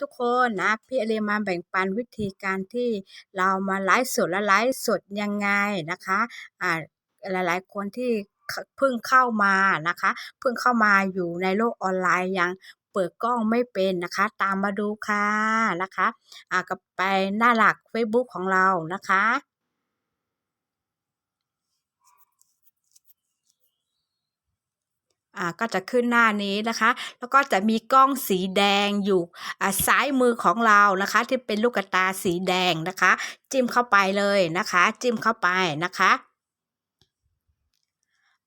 ทุกคนนะพี่อเลมาแบ่งปันวิธีการที่เรามาไลฟ์สดและไลฟ์สดยังไงนะคะอ่าหลายๆ คนที่เพิ่งเข้ามานะคะ เพิ่งเข้ามาอยู่ในโลกออนไลน์ยังเปิดกล้องไม่เป็นนะคะ ตามมาดูค่ะนะคะอ่าก็ไปหน้าหลัก Facebook ของเรานะคะ อ่าก็จะขึ้นหน้านี้นะคะ แล้วก็จะมีกล้องสีแดงอยู่อ่าซ้ายมือของเรานะคะ ที่เป็นลูกตาสีแดงนะคะ จิ้มเข้าไปเลยนะคะ จิ้มเข้าไปนะคะ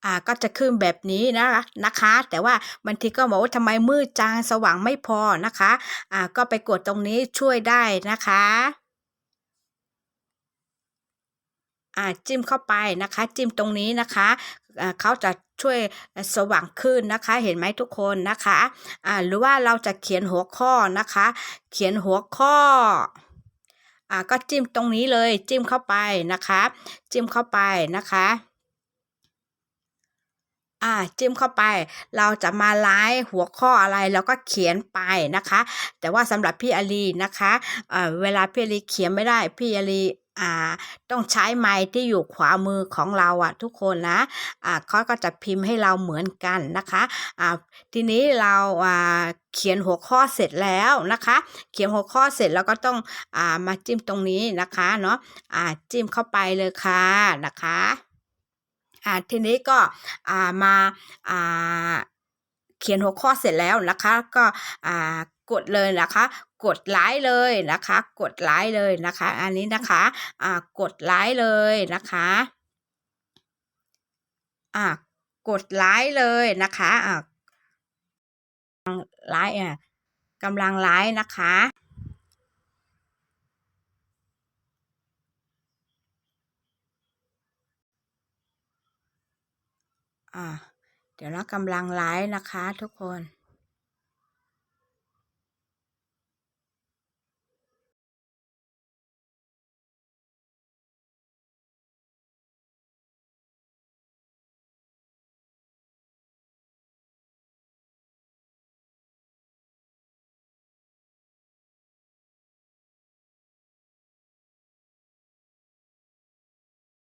อ่าก็จะขึ้นแบบนี้นะคะนะคะ แต่ว่าบางทีก็บอกว่าทำไมมืดจังสว่างไม่พอนะคะอ่าก็ไปกดตรงนี้ช่วยได้นะคะอ่าจิ้มเข้าไปนะคะ จิ้มตรงนี้นะคะ เขาจะช่วยสว่างขึ้นนะคะ เห็นไหมทุกคนนะคะหรือว่าเราจะเขียนหัวข้อนะคะ เขียนหัวข้ออ่าก็จิ้มตรงนี้เลยจิ้มเข้าไปนะคะ จิ้มเข้าไปนะคะอ่าจิ้มเข้าไปเราจะมาไลฟ์หัวข้ออะไรเราก็เขียนไปนะคะ แต่ว่าสำหรับพี่อาลีนะคะอ่าเวลาพี่อาลีเขียนไม่ได้พี่อาลี อ่าต้องใช้ไม้ที่อยู่ขวามือของเราอะทุกคนนะอ่าเขาก็จะพิมพ์ให้เราเหมือนกันนะคะอ่าทีนี้เราอ่าเขียนหัวข้อเสร็จแล้วนะคะ เขียนหัวข้อเสร็จแล้วก็ต้องอ่ามาจิ้มตรงนี้นะคะเนาะอ่าจิ้มเข้าไปเลยค่ะนะคะอ่าทีนี้ก็อ่ามาอ่าเขียนหัวข้อเสร็จแล้วนะคะ ก็อ่ากดเลยนะคะ กดไลค์เลยนะคะ กดไลค์เลยนะคะ อันนี้นะคะอ่ากดไลค์เลยนะคะอ่ากดไลค์เลยนะคะอ่าไลค์อะกำลังไลค์นะคะอ่าเดี๋ยวเรากำลังไลฟ์นะคะทุกคน